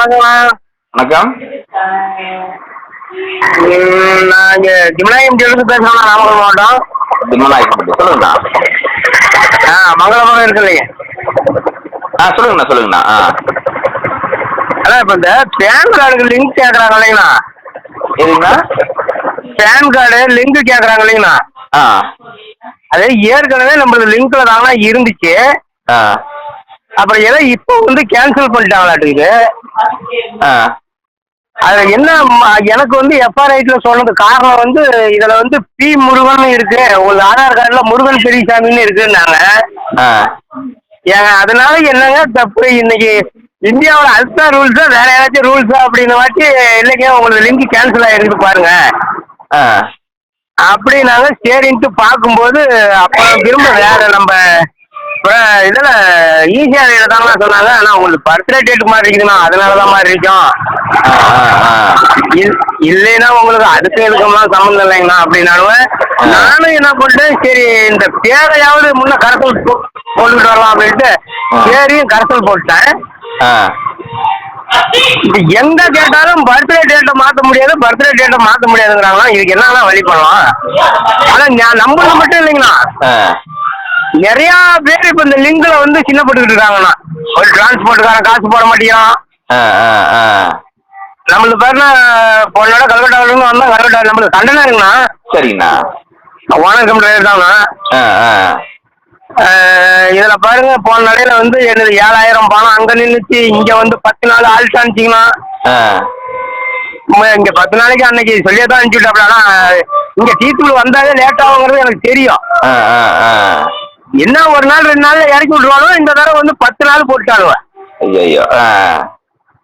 வணக்கம். ம், நான் இங்கே ஜிம்னாயம் ஜெயிலிருந்து பேசுகிறேன் நாமக்கல் மாவட்டம். திம்மநாயக்கப்பட்டி சொல்லுங்கண்ணா. ஆ மங்களபுரம் இருக்கு இல்லைங்க ஆ சொல்லுங்கண்ணா சொல்லுங்கண்ணா ஆ. அண்ணா இப்போ இந்த பேன் கார்டுக்கு லிங்க் கேட்குறாங்க இல்லைங்கண்ணா. எதுங்கண்ணா பேன் கார்டு லிங்க் கேட்குறாங்க இல்லைங்கண்ணா. ஆ. அது ஏற்கனவே நம்மளுக்கு லிங்க்ல தாங்கண்ணா இருந்துச்சு. ஆ. அப்புறம் ஏதோ இப்போ வந்து கேன்சல் பண்ணிட்டாங்களாட்டுக்குது அது என்ன எனக்கு வந்து எஃப்ஆர்ஐட்ல சொன்னது காரணம் வந்து இதுல வந்து பி முருகன் இருக்கு. உங்க ஆதார் கார்டுல முருகன் பெரியசாமின்னு இருக்குன்னாங்க. ஏங்க அதனால என்னங்க தப்பு இன்னைக்கு இந்தியாவோட அல்சா ரூல்ஸா வேற ஏதாச்சும் ரூல்ஸா அப்படின்னு வாட்டி இல்லைங்க உங்களுக்கு லிங்க் கேன்சல் ஆயிருக்கு பாருங்க. ஆ. அப்படின்னாங்க சரின்ட்டு பார்க்கும்போது அப்புறம் திரும்ப வேற நம்ம இப்போ இதில் ஈஸியாக தாங்க சொன்னாங்க. ஆனால் உங்களுக்கு பர்த்டே டேட் மாதிரி இருக்குதுண்ணா அதனால தான் மாதிரி இருக்கும். இல் இல்லைன்னா உங்களுக்கு அதுக்கு இதுக்கெல்லாம் சம்மந்தம் இல்லைங்கண்ணா அப்படின்னாலும் நானும் என்ன பண்ணிட்டேன் சரி இந்த பேரையாவது முன்ன கரசல் போ- போட்டுக்கிட்டு வரலாம் அப்படின்ட்டு பேரையும் கரசல் போட்டேன் எங்க கேட்டாலும் பர்த்டே டேட்டை மாற்ற முடியாது பர்த்டே டேட்டை மாற்ற முடியாதுங்கிறாங்களா இதுக்கு என்னன்னா வழி பண்ணலாம்? ஆனால் நான் நம்புறது மட்டும் இல்லைங்கண்ணா. நிறைய பேர் இப்போ இந்த லிங்க்ல வந்து சின்னப்பட்டுக்கிட்டு இருக்காங்கண்ணா. ஒரு டிரான்ஸ்போர்ட்டுக்காரன் காசு போட மாட்டேங்கிறான். ஆ ஆ ஆ. நம்மளுக்கு பேருனா பொண்ணோட கல்கட்டாவிலேருந்து வந்தால் கல்கட்டா நம்மளுக்கு சண்டை இருக்குண்ணா சரிங்கண்ணா வணக்கம் டிரைவர் தாங்க. இதில் பாருங்க போன நடையில வந்து என்னது ஏழாயிரம் பணம் அங்கே நின்றுச்சு இங்கே வந்து பத்து நாள் ஆல்ட் அனுப்பிச்சிங்கன்னா இங்கே பத்து நாளைக்கு அன்னைக்கு சொல்லியே தான் அனுப்பிச்சுட்டாப்ல ஆனால் இங்கே டீத்தூள் வந்தாலே லேட் ஆகுங்கிறது எனக்கு தெரியும். என்ன ஒரு நாள் ரெண்டு நாள்ல இறக்கி விட்ருவானோ இந்த தடவை வந்து பத்து நாள் போட்டுட்டானுவ ஐயோ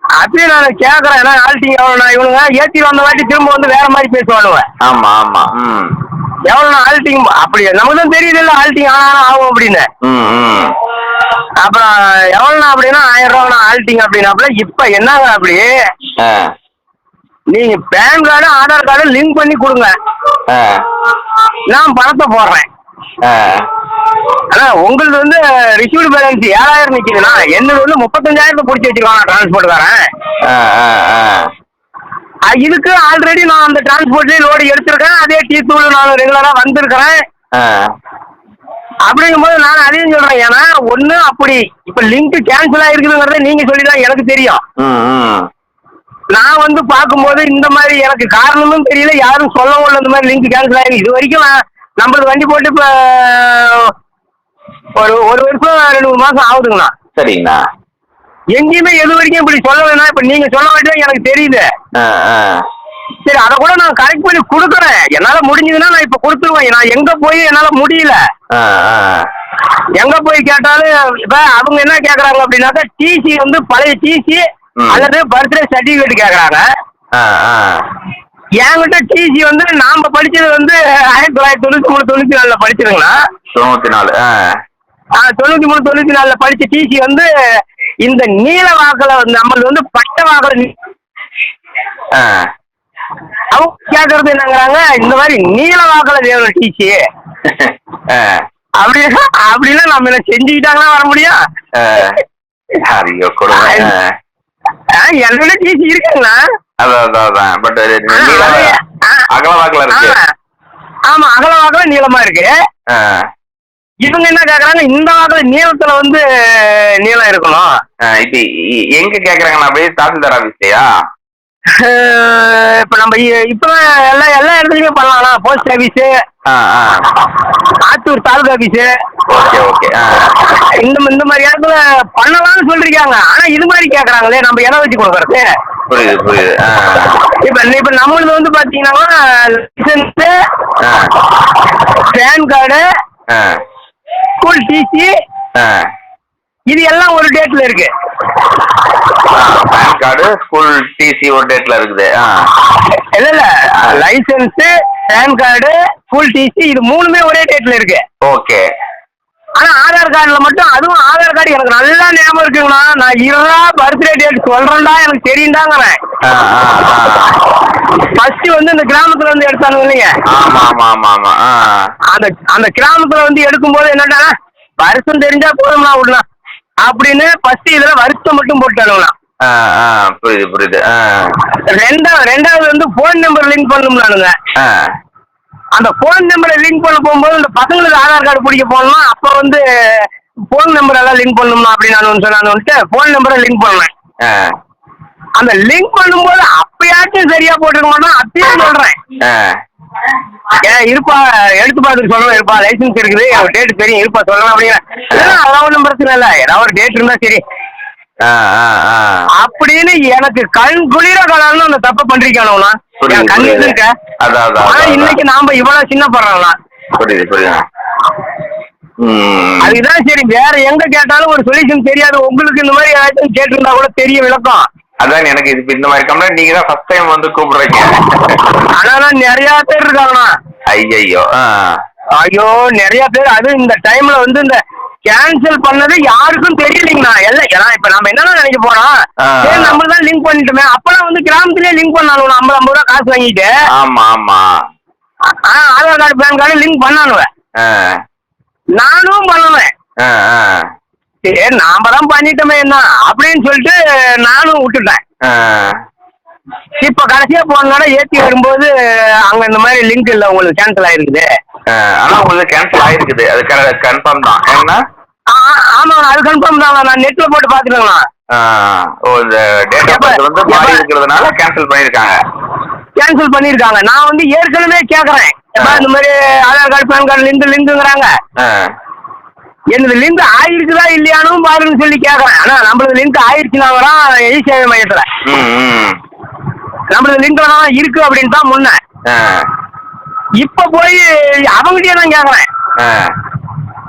அப்படியே நான் கேட்குறேன் ஏன்னா ஆல்ட்டிங் எவ்வளோண்ணா இவனுங்க ஏற்றி வந்த வாட்டி திரும்ப வந்து வேற மாதிரி பேசுவானுவ ஆமா ஆமா. ம். எவ்வளோண்ணா ஆல்ட்டிங் அப்படி நமக்கு தான் தெரியுது இல்லை ஆல்ட்டிங் ஆனால் ஆகும் அப்படின்னு. அப்புறம் எவ்வளோண்ணா அப்படின்னா ஆயிரம் ரூபாண்ணா ஆல்ட்டிங் அப்படின்னாப்புல இப்போ என்னங்க அப்படி? ஆ. நீங்கள் PAN card Aadhaar card link பண்ணி கொடுங்க. நான் பணத்தை போடுறேன். ஆனால் உங்களது வந்து ரிசீவ்டு பேலன்ஸ் ஏழாயிரம் நிற்கிதுண்ணா என்னது வந்து முப்பத்தஞ்சாயிரத்தை பிடிச்சி வச்சுருக்காங்க டிரான்ஸ்போர்ட்டுக்காரன் இதுக்கு ஆல்ரெடி நான் அந்த டிரான்ஸ்போர்ட்லேயே லோடு எடுத்திருக்கேன். அதே டீ தூள் நான் ரெகுலராக வந்திருக்கிறேன். அப்படிங்கும்போது நான் அதையும் சொல்கிறேன் ஏன்னா ஒன்று அப்படி இப்போ லிங்க் கேன்சல் ஆகிருக்குதுங்கிறத நீங்கள் சொல்லி தான் எனக்கு தெரியும். நான் வந்து பார்க்கும்போது இந்த மாதிரி எனக்கு காரணமும் தெரியல. யாரும் சொல்லவும் இல்லை இந்த மாதிரி லிங்க் கேன்சல் ஆகிருக்கு இது வரைக்கும் நான் வண்டி போட்டு இப்போ ஒரு ஒரு வருஷம் ரெண்டு மூணு மாதம் ஆகுதுங்கண்ணா. சரிங்கண்ணா. எங்கேயுமே எது வரைக்கும் இப்படி சொல்ல வேணாம் இப்போ நீங்கள் சொல்ல வேண்டியது எனக்கு தெரியுது. சரி அதை கூட நான் கரெக்ட் பண்ணி கொடுக்குறேன். என்னால் முடிஞ்சதுன்னா நான் இப்போ கொடுத்துருவேன். நான் எங்கே போய் என்னால் முடியல. எங்கே போய் கேட்டாலும் இப்போ அவங்க என்ன கேட்குறாங்க அப்படின்னாக்கா டிசி வந்து பழைய டிசி. அல்லது பர்த்டே ஆ ஆ. என்கிட்ட டிசி வந்து நாம் படித்தது வந்து ஆயிரத்தி தொள்ளாயிரத்தி தொண்ணூற்றி மூணு தொண்ணூற்றி நாலில் படிச்சதுங்களா தொண்ணூற்றி நாலு தொண்ணூற்றி மூணு தொண்ணூற்றி நாலில் படித்த டிசி வந்து இந்த நீல வாக்கில் வந்து நம்மளது வந்து பட்ட வாக்கில் ஆ. அவங்க கேட்கறது என்னங்கிறாங்க இந்த மாதிரி நீல வாக்கில் வேணும் டிசி ஆ. அப்படின்னா நம்ம என்ன செஞ்சுக்கிட்டாங்கன்னா வர முடியும்? என்னோட டிசி இருக்குங்களா அதான் அதான் அதான். பட் ஆ, அது- ஆ, அகல வாக்கில் இருக்கு. ஆமா அகல வாக்கில் நீளமா இருக்கு. இவங்க என்ன கேக்குறாங்க? இந்த வாக்கில் நீளத்துல வந்து நீளம் இருக்கணும். இது எங்க கேக்குறாங்கண்ணா அப்படியே தாசில்தார் ஆஃபீஸ்லையா அஹ், இப்ப நம்ம இ- இப்ப எல்லா எல்லா இடத்துலயுமே பண்ணலாம். Post office Attur taluk office. Okay okay இந்த இந்த மாதிரி இடத்துல பண்ணலாம்னு சொல்லிருக்காங்க. ஆனா இது மாதிரி கேக்குறாங்களே நம்ம எதை வச்சு கொடுக்கறது. புரியுது புரியுது இப்ப இப்ப நம்மளுது வந்து பாத்தீங்கன்னா licence PAN card school TC ஆ. இது எல்லாம் ஒரு டேட்ல இருக்கு. பேன் கார்டு ஸ்கூல் டிசி ஒரு டேட்ல இருக்குது. இல்ல இல்ல. Licence PAN card school TC இது மூணுமே ஒரே டேட்ல இருக்கு. ஓகே ஆனா ஆதார் கார்டுல மட்டும் அதுவும் ஆதார் கார்டு எனக்கு நல்லா ஞாபகம் இருக்குங்கண்ணா. நான் இருடா பர்த்டே டேட் சொல்றேன்டா எனக்கு தெரியுண்டாங்கிறேன் ஃபர்ஸ்ட் வந்து இந்த கிராமத்துல இருந்து எடுத்தாங்க இல்லைங்க? ஆமா ஆமா ஆமா ஆமா அந்த அந்த கிராமத்துல வந்து எடுக்கும்போது என்னடா வருஷம் தெரிஞ்சா போதும்னா விடலாம் அப்படின்னு ஃபர்ஸ்ட் இதுல வருஷம் மட்டும் ஆ புரியுது புரியுது ரெண்டாவது ரெண்டாவது வந்து ஃபோன் நம்பர் லிங்க் பண்ணணும்னானுங்க. அந்த ஃபோன் நம்பரை லிங்க் பண்ண போகும்போது இந்த பசங்களுக்கு ஆதார் கார்டு பிடிக்க போனோம்னா அப்போ வந்து ஃபோன் நம்பர் எல்லாம் லிங்க் பண்ணணும்னா அப்படின்னு நான் சொன்னான்னு ஃபோன் நம்பரை லிங்க் பண்ணேன் அந்த லிங்க் பண்ணும்போது அப்பயாச்சும் சரியா போட்டுருக்க மாட்டோம் அப்பயும் சொல்றேன். இருப்பா. எடுத்து பார்த்துட்டு சொல்லணும் இருப்பா. லைசன்ஸ் இருக்குது. டேட் தெரியும். இருப்பா அப்படிங்கிற இதெல்லாம் அதெல்லாம் ஒன்றும் பிரச்சனை இல்லை. ஏதாவது ஒரு டேட் இருந்தா சரி. அப்படின்னு எனக்கு கண் குளிர கலான்னு அந்த தப்பை பண்றீக்கானவனா இன்னைக்கு நாம இவ்வளவு சின்ன படுறோம்னா புரியுது புரியுது. அதுதான் சரி வேற எங்க கேட்டாலும் ஒரு சொல்யூஷன் தெரியாது. உங்களுக்கு இந்த மாதிரி ஏதாச்சும் கேட்டிருந்தா கூட தெரிய விளக்கம். அதான் எனக்கு இது இந்த மாதிரி கம்ப்ளைண்ட் நீங்க தான் ஃபர்ஸ்ட் டைம் வந்து கூப்பிடுறீங்க. ஆனா நிறைய பேர் இருக்காங்கண்ணா. ஐயையோ. ஆ ஐயோ நிறைய பேர். அது இந்த டைம்ல வந்து இந்த கேன்சல் பண்ணது யாருக்கும் தெரியலீங்கண்ணா. எல்லாம் ஏன்னா இப்ப நம்ம என்னன்னா நினைக்க போறோம். சரி நம்ம தான் லிங்க் பண்ணிட்டோமே. அப்பெல்லாம் வந்து கிராமத்திலே லிங்க் பண்ணாலும் ஐம்பது ஐம்பது ரூபா காசு வாங்கிட்டு. ஆமா ஆமா. ஆ, Aadhaar card PAN card link பண்ணானுவேன் நானும் பண்ணுவேன் சரி நாம தான் பண்ணிட்டோமே என்ன? அப்படின்னு சொல்லிட்டு நானும் விட்டுட்டேன். இப்ப கடைசியா போனால ஏத்தி வரும்போது அங்க இந்த மாதிரி லிங்க் இல்ல உங்களுக்கு கேன்சல் ஆயிருக்குது. ஆனா உங்களுக்கு கேன்சல் ஆயிருக்குது. அது கன்ஃபார்ம் தான். ஏன்னா ஆமாண்ணா அது கன்ஃபார்ம் தான் நான் நெட்ல போட்டு பாத்துக்கோங்கண்ணா ஆ, ஓ இந்த டேட் ஆஃப் பர்த் வந்து மாறி இருக்கிறதுனால கேன்சல் பண்ணிருக்காங்க கேன்சல் பண்ணிருக்காங்க நான் வந்து ஏற்கனவே கேக்குறேன். இந்த மாதிரி Aadhaar card PAN card link லிங்க்குங்கிறாங்க ஆ. எனது லிங்க் ஆயிருக்குதா இல்லையானும் பாருன்னு சொல்லி கேக்குறேன். ஆனா நம்மளுக்கு லிங்க் ஆயிருச்சுனாங்களா இ சேவை மையத்துல நம்மளுக்கு லிங்க்ல தான் இருக்கு அப்படின்னு தான் முன்ன இப்ப போய் அவங்ககிட்டயே தான் கேக்குறேன்.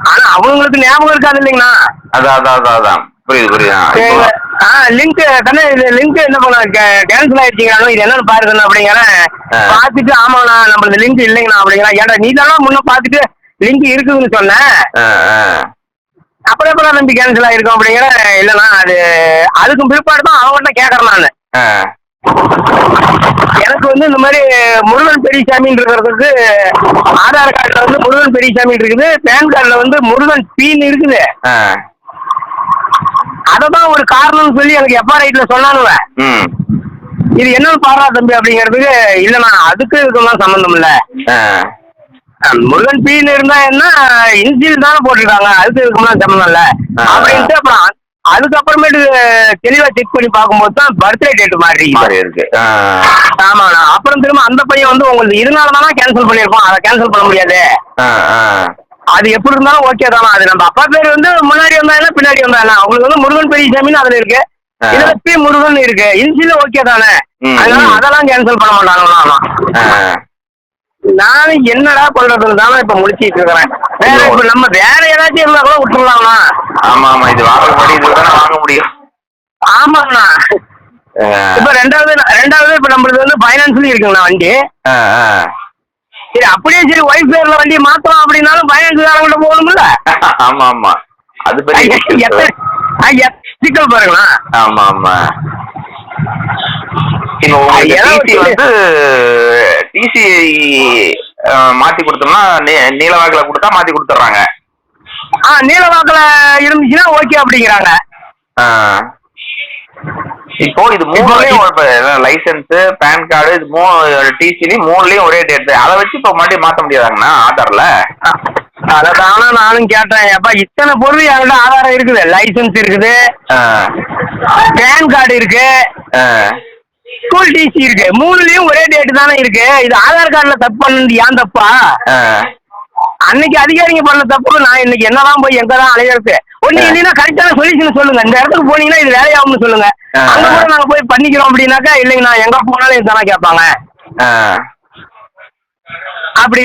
ஆனா அவங்களுக்கு ஞாபகம் இருக்காது இல்லைங்கண்ணா அதான் அதான் அதான் அதான். புரியுது புரியுது. ஆ, லிங்க் கண்ணா இது லிங்க் என்ன பண்ண கேன்சல் ஆயிடுச்சுங்கண்ணா இது என்னன்னு பாருங்கண்ணா அப்படிங்கிறேன். பார்த்துட்டு ஆமாண்ணா நம்மளுக்கு லிங்க் இல்லைங்கண்ணா அப்படிங்கிறா ஏன்டா நீ தானே முன்ன பார்த்துட்டு லிங்க் இருக்குதுன்னு சொன்னேன் அப்புறம் எப்பறம் நம்பி கேன்சல் ஆயிருக்கும் அப்படிங்கிற இல்லைண்ணா அது அதுக்கும் பிற்பாடு தான் அவங்ககிட்ட கேட்கறேன் நான். எனக்கு வந்து இந்த மாதிரி முருகன் பெரியசாமின்னு இருக்கிறதுக்கு ஆதார் கார்டில் வந்து முருகன் பெரியசாமி இருக்குது. பேன் கார்டில் வந்து முருகன் பீன் இருக்குது. அதை தான் ஒரு காரணம்னு சொல்லி எனக்கு எப்பா ரைட்டில் சொன்னானுவேன் ம். இது என்னன்னு பாரா தம்பி அப்படிங்கிறதுக்கு இல்லைண்ணா அதுக்கு இதுக்கெல்லாம் சம்மந்தம் இல்லை. முருகன் பீன் இருந்தா என்ன இன்சில் தானே போட்டிருக்காங்க அதுக்கு இதுக்கெல்லாம் சம்மந்தம் இல்லை. அப்படின்ட்டு அப்புறம் அதுக்கப்புறமேட்டு தெளிவா செக் பண்ணி பார்க்கும்போது தான் பர்த்டே டேட் மாறி மாறி இருக்கு. ஆமாண்ணா. அப்புறம் திரும்ப அந்த பையன் வந்து உங்களுக்கு இதனால தானே கேன்சல் பண்ணியிருக்கோம் அதை கேன்சல் பண்ண முடியாது. அது எப்படி இருந்தாலும் ஓகே தானா அது நம்ம அப்பா பேர் வந்து முன்னாடி வந்தா என்ன பின்னாடி வந்தா என்ன அவங்களுக்கு வந்து முருகன் பெரியசாமின்னு அதுல இருக்கு. இதுல பி முருகன் இருக்கு. இன்சில ஓகே தானே. அதனால. அதெல்லாம் கேன்சல் பண்ண மாட்டாங்களா ஆ. நானும் என்னடா பண்றதுன்னு தானே இப்ப முடிச்சிட்டு இருக்கிறேன். வேற இப்ப நம்ம வேற ஏதாச்சும் இருந்தா கூட விட்டுருலாம்ண்ணா ஆமா ஆமா. இது இது தானே வாங்க முடியும். ஆமாண்ணா. இப்ப ரெண்டாவது ரெண்டாவது இப்ப நம்மளுக்கு வந்து பைனான்ஸ்லயும் இருக்குங்கண்ணா வண்டி. சரி அப்படியே சரி ஒய்ஃப் பேர்ல வண்டி மாத்தலாம் அப்படின்னாலும் பைனான்ஸ் காரங்கிட்ட போகணும்ல? ஆமா ஆமா. அது பெரிய சிக்கல் பாருங்களா ஆமா ஆமா. வந்து டிசி மாத்தி கொடுத்தோம்னா நீலவாக்குல கொடுத்தா மாத்தி கொடுத்துட்றாங்க. ஆ நீலவாக்கில் இருந்துச்சுன்னா ஓகே அப்படிங்கிறாங்க. இப்போ இது மூணுலயும் லைசன்ஸ் பேன் கார்டு இது மூணு டிசிலையும் மூணுலயும் ஒரே டேட் அதை வச்சு இப்போ மறுபடியும் மாத்த முடியாதாங்கண்ணா ஆதார்ல அதை தானே நானும் கேட்டேன். எப்பா இத்தனை பொருள் என்கிட்ட ஆதாரம் இருக்குது. லைசன்ஸ் இருக்குது. பேன் கார்டு இருக்கு. ஸ்கூல் டிசி இருக்கு. மூணுலயும் ஒரே டேட் தானே இருக்கு. இது ஆதார் கார்டுல தப்பு பண்ணது ஏன் தப்பா? ஆ. அன்னைக்கு அதிகாரிங்க பண்ண தப்பு. நான் இன்னைக்கு என்னதான் போய் எங்க தான் அலையிறது ஒண்ணு. இல்லைன்னா கரெக்டான சொல்யூஷன் சொல்லுங்க. இந்த இடத்துக்கு போனீங்கன்னா இது வேலையாகும்னு சொல்லுங்க. அங்க கூட நாங்க போய் பண்ணிக்கிறோம் அப்படின்னாக்கா இல்லைங்கண்ணா எங்க போனாலும் இதுதானே கேட்பாங்க. ஆ. அப்படி.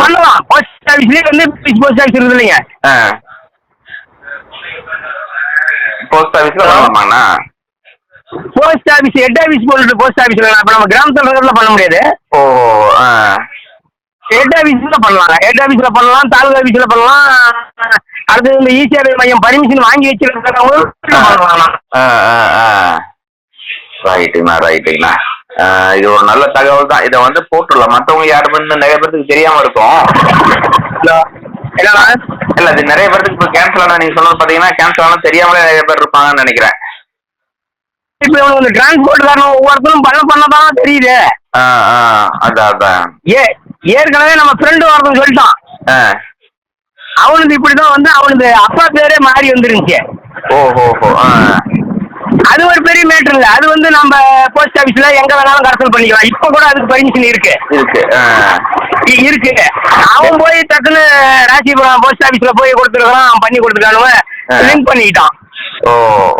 பண்ணலாம். போஸ்ட் ஆஃபீஸ்லயே வந்து போஸ்ட் ஆஃபீஸ் இருக்குது இல்லைங்க. ஆ. போஸ்ட் ஆபீஸ்ல பண்ணலாமாண்ணா போஸ்ட் ஆஃபீஸ் ஹெட் ஆஃபீஸ் போட்டு போஸ்ட் ஆஃபீஸ்ல இப்ப நம்ம கிராமத்துல இருக்கிறதுல பண்ண முடியாது. ஓ ஆ. ஹெட் ஆஃபீஸ்ல பண்ணலாம். ஹெட் ஆஃபீஸ்ல பண்ணலாம் தாலுகா ஆஃபீஸ்ல பண்ணலாம். அடுத்து இந்த இசேவை மையம் பர்மிஷன் வாங்கி வச்சிருக்கிறவங்க பண்ணலாம். ஆ ஆ ஆ. ரைட்டுங்கண்ணா ரைட்டுங்கண்ணா இது ஒரு நல்ல தகவல் தான். இதை வந்து போட்டுடலாம். மற்றவங்க யாரும் நிறைய பேருக்கு தெரியாம இருக்கும். என்னண்ணா இல்ல அது நிறைய பேருக்கு இப்போ கேன்சல் ஆனா நீங்க சொன்னது பாத்தீங்கன்னா கேன்சல் ஆனா தெரியாமலே நிறைய பேர் இருப்பாங்கன்னு நினைக்கிறேன். இப்போ இவனுக்கு இந்த டிரான்ஸ்போர்ட் காரணம் ஒவ்வொருத்தரும் பண்ண பண்ணதான் தெரியுது. அதான் அதான். ஏ ஏற்கனவே நம்ம ஃப்ரெண்டு ஒருத்தன் சொல்லிட்டான். அவனுக்கு இப்படிதான் வந்து அவனுக்கு அப்பா பேரே மாறி வந்துருந்துச்சு. ஓ ஹோ ஹோ ஆ. அது ஒரு பெரிய மேட்டர் இல்ல. அது வந்து நம்ம போஸ்ட் ஆபீஸ்ல எங்க வேணாலும் கடத்தல் பண்ணிக்கலாம். இப்ப கூட அதுக்கு பர்மிஷன் இருக்கு. இருக்கு அவன் போய் டக்குன்னு ராசிபுரம் போஸ்ட் ஆபீஸ்ல போய் கொடுத்துருக்கான் பண்ணி கொடுத்துருக்கானுவ ஆ. லிங்க் பண்ணிக்கிட்டான். ஓ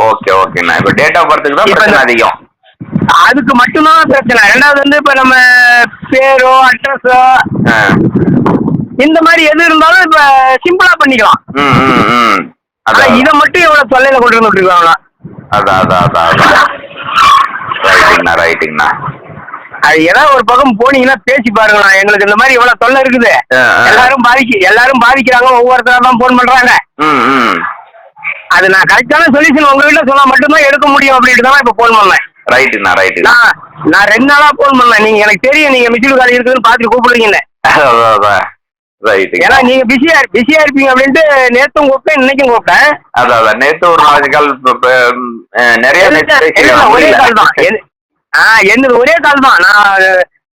ஓகே ஓகேண்ணா இப்போ டேட் ஆஃப் பர்த்துக்கு தான் பிரச்சனை அதிகம். அதுக்கு மட்டும்தான் பிரச்சனை. ரெண்டாவது வந்து இப்ப நம்ம பேரோ அட்ரஸோ இந்த மாதிரி எது இருந்தாலும் இப்ப சிம்பிளா பண்ணிக்கலாம். ம் ம் ம். ஆனா இதை மட்டும் இவ்வளவு தொல்லையில கொண்டு வந்து விட்டுருக்காங்களா அதான் அதான் அதான் ரைட்டுங்கண்ணா ரைட்டுங்கண்ணா அது ஏதாவது ஒரு பக்கம் போனீங்கன்னா பேசி பாருங்களா எங்களுக்கு இந்த மாதிரி இவ்வளவு தொல்லை இருக்குது. எல்லாரும் பாதிக்கு எல்லாரும் பாதிக்கிறாங்க. ஒவ்வொருத்தரா தான் போன் பண்றாங்க. ம் ம். அது நான் கரெக்டான சொல்யூஷன் உங்ககிட்ட சொன்னா மட்டும்தான் எடுக்க முடியும் அப்படின்ட்டு தான் இப்ப போன் பண்ணேன். ரைட்டுண்ணா ரைட்டுண்ணா நான் நான் ரெண்டு நாளா போன் பண்ணேன். நீங்க எனக்கு தெரியும் நீங்க மிஸ்டு கால் இருக்குதுன்னு அதான் அதான். ரைட்டுங்க ஏன்னா நீங்க பிஸியா பிஸியா இருப்பீங்க அப்படின்ட்டு நேத்தும் கூப்பிட்டேன் இன்னைக்கும் கூப்பிட்டேன். அதான் அதான். நேற்று ஒரு நாலஞ்சு கால் நிறைய நேத்து ஒரே. கால் தான். ஆ என்னது? ஒரே கால் தான். நான்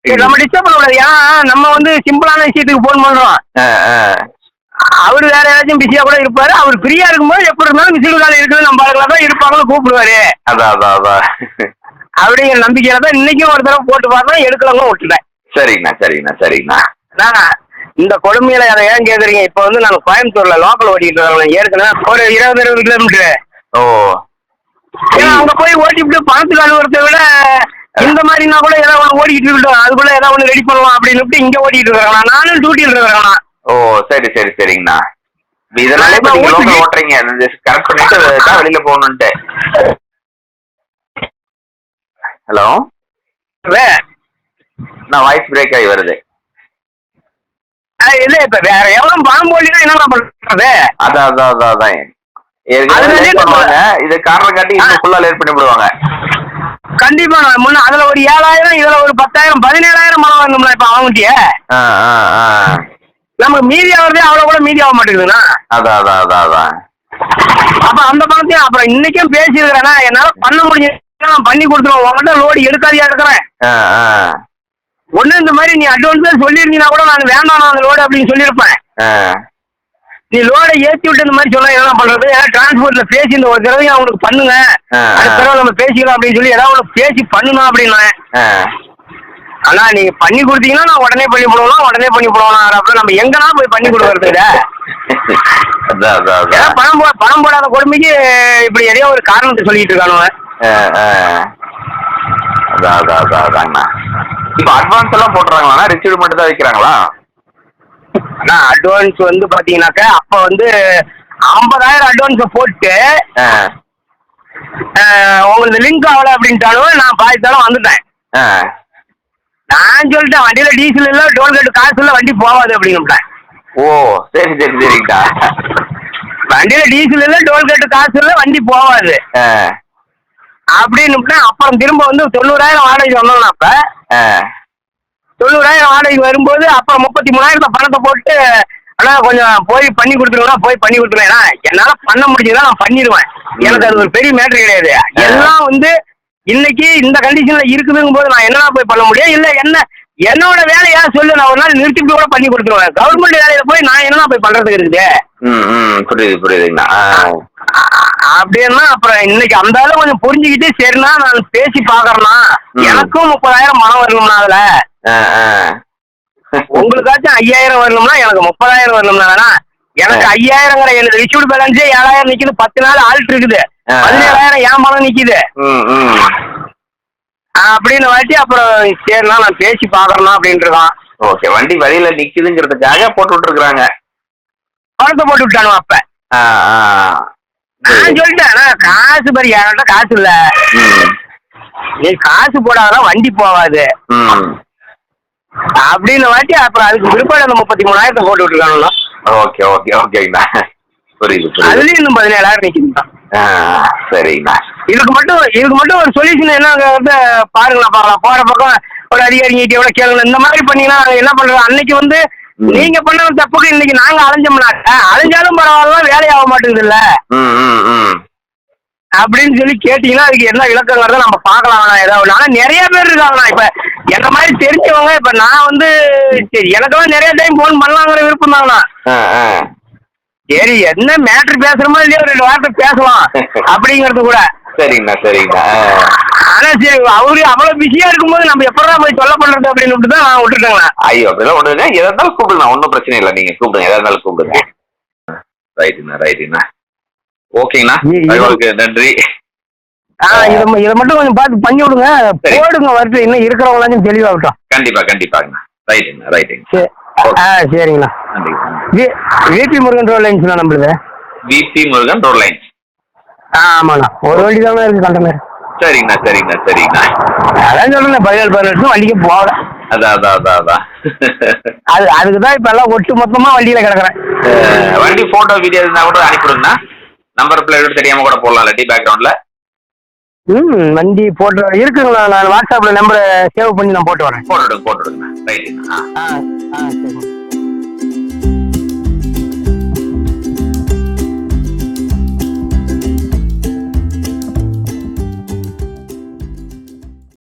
நம்ம டிஸ்டர்ப் பண்ணக்கூடாது ஏன்னா நம்ம வந்து சிம்பிளான விஷயத்துக்கு போன் பண்றோம். அவர் வேற ஏதாச்சும் பிஸியா கூட இருப்பாரு. அவர் ஃப்ரீயா இருக்கும்போது எப்படி இருந்தாலும் மிசில் கால் இருக்குது நம்ம ஆளுங்களா தான் இருப்பாங்கன்னு கூப்பிடுவாரு. அதான் அதான் அதான் அப்படிங்கிற நம்பிக்கையில தான் இன்னைக்கும் ஒரு தடவை போட்டு பார்த்தா எடுக்கலாம விட்டுட்டேன். சரிங்கண்ணா சரிங்கண்ணா சரிங்கண்ணா. நான் இந்த கொடுமையில அதை ஏன் கேக்குறீங்க? இப்ப வந்து நான் கோயம்புத்தூர்ல லோக்கல் ஓட்டிட்டு இருக்கேன் ஏற்கனவே ஒரு இருபது இருபது கிலோமீட்டர் ஓ. ஏன்னா அங்க போய் ஓட்டிட்டு பணத்துக்கு அனுப்புறதை விட இந்த மாதிரினா கூட ஏதாவது ஒன்று ஓடிட்டு இருக்கட்டும். அதுக்குள்ள ஏதாவது ஒன்று ரெடி பண்ணலாம் அப்படின்னு இங்க ஓட்டிட்டு இருக்கிறேன். நானும் டியூட்டியில் இருக்கிறேன். ஓ சரி சரி சரிங்கண்ணா. இதனால இப்ப நீங்க லோக்கல் ஓட்டுறீங்க? கரெக்ட் பண்ணிட்டு தான் வெளியில போகணுன்ட்டு ஹலோ நான் வாய்ஸ் பிரேக் ஆகி வருது. இல்ல இப்ப வேற எவ்வளவு பணம் போடலாம் என்ன பண்றது? அதான் அதான் அதான் இது காரணம் காட்டி. ஃபுல்லா லேட் பண்ணி விடுவாங்க கண்டிப்பா நான் முன்ன அதுல ஒரு ஏழாயிரம் இதுல ஒரு பத்தாயிரம் பதினேழாயிரம் பணம் வரணும்ல இப்ப அவங்ககிட்டயே நமக்கு மீதி ஆகுறதே அவ்வளவு கூட மீதி ஆக மாட்டேங்குதுண்ணா அதான் அதான் அதான் அதான். அப்ப அந்த பணத்தையும் அப்புறம் இன்னைக்கும் பேசியிருக்கிறேன்னா என்னால பண்ண முடியும் நான் பண்ணி கொடுத்துருவேன். உங்கள்கிட்ட லோடு எடுக்காதியா இருக்கிறேன் ஒண்ணு இந்த மாதிரி நீ அட்வான்ஸா சொல்லியிருந்தீங்கன்னா கூட நான் வேண்டாம் நான் அந்த லோடு அப்படின்னு சொல்லியிருப்பேன். நீ லோடை ஏத்தி விட்டு இந்த மாதிரி சொன்னா என்ன பண்றது? ஏன்னா டிரான்ஸ்போர்ட்ல பேசி இந்த ஒரு தடவை அவங்களுக்கு பண்ணுங்க. அடுத்த தடவை நம்ம பேசிக்கலாம் அப்படின்னு சொல்லி ஏதாவது ஒன்று பேசி பண்ணணும் அப்படின்னா ஆனா நீங்க பண்ணி கொடுத்தீங்கன்னா நான் உடனே பண்ணி போடுவோம் உடனே பண்ணி போடுவோம் நம்ம எங்கனா போய் பண்ணி கொடுக்கறது பணம் போ பணம் போடாத கொடுமைக்கு இப்படி எதையோ ஒரு காரணத்தை சொல்லிட்டு இருக்கானுங்க. அதான் அதான் அதான் அதாங்கண்ணா. இப்போ அட்வான்ஸ் எல்லாம் போட்டுறாங்களாண்ணா ரிசீவ் மட்டும் தான் வைக்கிறாங்களா? ஆனா அட்வான்ஸ் வந்து பாத்தீங்கன்னாக்க அப்ப வந்து ஐம்பதாயிரம் அட்வான்ஸை போட்டு உங்களுக்கு லிங்க் ஆகல அப்படின்ட்டாலும் நான் பாதித்தாலும் வந்துட்டேன். நான் சொல்லிட்டேன் வண்டியில டீசல் இல்ல டோல்கேட் காசு இல்ல வண்டி போகாது அப்படின்னுட்டேன் ஓ சரி சரி சரிங்கண்ணா வண்டியில டீசல் இல்ல டோல்கேட் காசு இல்ல வண்டி போகாது. ஆ. அப்படின்னு அப்புறம் திரும்ப வந்து தொண்ணூறாயிரம் வாடகை வந்தோம்னா அப்ப தொண்ணூறாயிரம் வாடகை வரும்போது அப்புறம் முப்பத்தி மூணாயிரத்தை பணத்தை போட்டு ஆனா கொஞ்சம் போய் பண்ணி கொடுத்துருவேன்னா போய் பண்ணி கொடுத்துருவேன் ஏன்னா என்னால பண்ண முடிஞ்சதா நான் பண்ணிடுவேன். எனக்கு அது ஒரு பெரிய மேட்ரு கிடையாது. எல்லாம் வந்து இன்னைக்கு இந்த கண்டிஷன்ல இருக்குதுங்கும் போது நான் என்னடா போய் பண்ண முடியும்? இல்ல என்ன? என்னோட வேலையா சொல்லு நான் ஒரு நாள் நிறுத்திட்டு கூட பண்ணி கொடுத்துருவேன். கவர்மெண்ட் வேலையில போய் நான் என்னடா போய் பண்றதுக்கு இருக்குது? புரியுது புரியுதுங்கண்ணா. அப்படின்னா அப்புறம் இன்னைக்கு அந்த அளவு கொஞ்சம் புரிஞ்சுக்கிட்டு சரிண்ணா நான் பேசி பாக்குறேன்னா. எனக்கும் முப்பதாயிரம் பணம் வரணும்னா அதுல. உங்களுக்காச்சும் ஐயாயிரம் வரணும்னா எனக்கு முப்பதாயிரம் வரணும்னா வேணா. எனக்கு. ஐயாயிரங்கிற எனக்கு ரிசீவ்ட் பேலன்ஸே ஏழாயிரம் நிக்குது பத்து நாள் ஆல்ட் இருக்குது. பதினேழாயிரம் ஏன் பணம் நிக்குது. அப்படின்னு வாட்டி அப்புறம் சரிண்ணா நான் பேசி பாக்குறேன்னா அப்படின்ட்டு இருக்கான் ஓகே வண்டி வழியில நிக்குதுங்கிறதுக்காக போட்டு விட்டுருக்குறாங்க. பணத்தை போட்டு விட்டானு அப்ப. நான் சொல்லிட்டேன் காசு பாரு என்கிட்ட காசு இல்ல. நீ காசு போடாதான் வண்டி போகாது. ம். அப்படின்னு வாட்டி அப்புறம் அதுக்கு பிற்பாடு அந்த முப்பத்தி மூணாயிரத்தை போட்டு விட்டுருக்கானுங்களா ஓகே ஓகே ஓகேங்கண்ணா. புரியுது அதுலயும் இன்னும் பதினேழாயிரம் நிக்குதுண்ணா சரிங்கண்ணா இதுக்கு மட்டும் இதுக்கு மட்டும் ஒரு சொல்யூஷன் என்னங்கிறத பாருங்களா பார்க்கலாம். போற பக்கம் ஒரு அதிகாரிங்க எவ்வளோ கேளுங்க. இந்த மாதிரி பண்ணீங்கன்னா நாங்க என்ன பண்றோம் அன்னைக்கு வந்து. நீங்க பண்ண தப்புக்கு இன்னைக்கு நாங்க அலைஞ்சோம்னாக்க அலைஞ்சாலும் பரவாயில்ல வேலையாக மாட்டேங்குது ம் அப்படின்னு சொல்லி கேட்டீங்கன்னா அதுக்கு என்ன விளக்கங்கிறத நம்ம பார்க்கலாம் ஏதாவது ஆனா நிறைய பேர் இருக்காங்கண்ணா. இப்ப என்ன மாதிரி தெரிஞ்சவங்க இப்ப நான் வந்து சரி எனக்கெல்லாம் நிறைய டைம் ஃபோன் பண்ணலாங்கிற விருப்பம் தாங்கண்ணா சரி என்ன மேட்ரு பேசுறோமோ இல்லையோ ரெண்டு வார்த்தை பேசலாம் அப்படிங்கிறது கூட. சரிங்கண்ணா சரிங்கண்ணா. ஆனா சரி அவரு அவ்வளவு பிஸியா இருக்கும்போது நம்ம எப்படா போய் சொல்ல பண்றது அப்படின்னு தான் நான் விட்டுட்டேங்கண்ணா ஐயோ அப்படிலாம் இல்லை எதா இருந்தாலும் கூப்பிடுங்க. ஒன்றும் பிரச்சனை இல்லை. நீங்கள் கூப்பிடுங்க. எதா இருந்தாலும் கூப்பிடுங்க. ரைட்டுண்ணா ரைட்டுண்ணா. ஓகேங்கண்ணா. தகவலுக்கு நன்றி. இதை இதை மட்டும் கொஞ்சம் பார்த்து பண்ணி விடுங்க. போடுங்க வரட்டு இன்னும் இருக்கிறவங்களாச்சும் தெளிவாகட்டும் கண்டிப்பா கண்டிப்பாங்கண்ணா. ரைட்டுங்கண்ணா ரைட்டுங்க சரி. ஆ சரிங்கண்ணா. விபி முருகன் ரோல் லைன்ஸ்ண்ணா நம்மளுது விபி முருகன் ரோட் லைன் ஆ ஆமாண்ணா. ஒரு வண்டி தானே இருக்கு கண்டனர் சரிங்கண்ணா சரிங்கண்ணா சரிங்கண்ணா. அதான் சொல்றேன் பதினேழு பதினெட்டு வண்டிக்கு போகல. அதான் அதான் அதான் அதான் அது அதுக்கு தான் இப்போ எல்லாம் ஒட்டு மொத்தமாக வண்டியில் கிடக்குறேன். வண்டி போட்டோ வீடியோ இருந்தா கூட அனுப்பிவிடுங்கண்ணா. நம்பர் பிளேட் தெரியாம கூட போடலாம் இல்லாட்டி பேக்ரவுண்ட்ல ம் வண்டி போட்டு இருக்குங்களா? நான் வாட்ஸ்அப்பில் நம்பரை சேவ் பண்ணி நான் போட்டு வரேன். போட்டுடுங்க போட்டுடுங்கண்ணா ரைட்டுண்ணா ஆ ஆ சரி.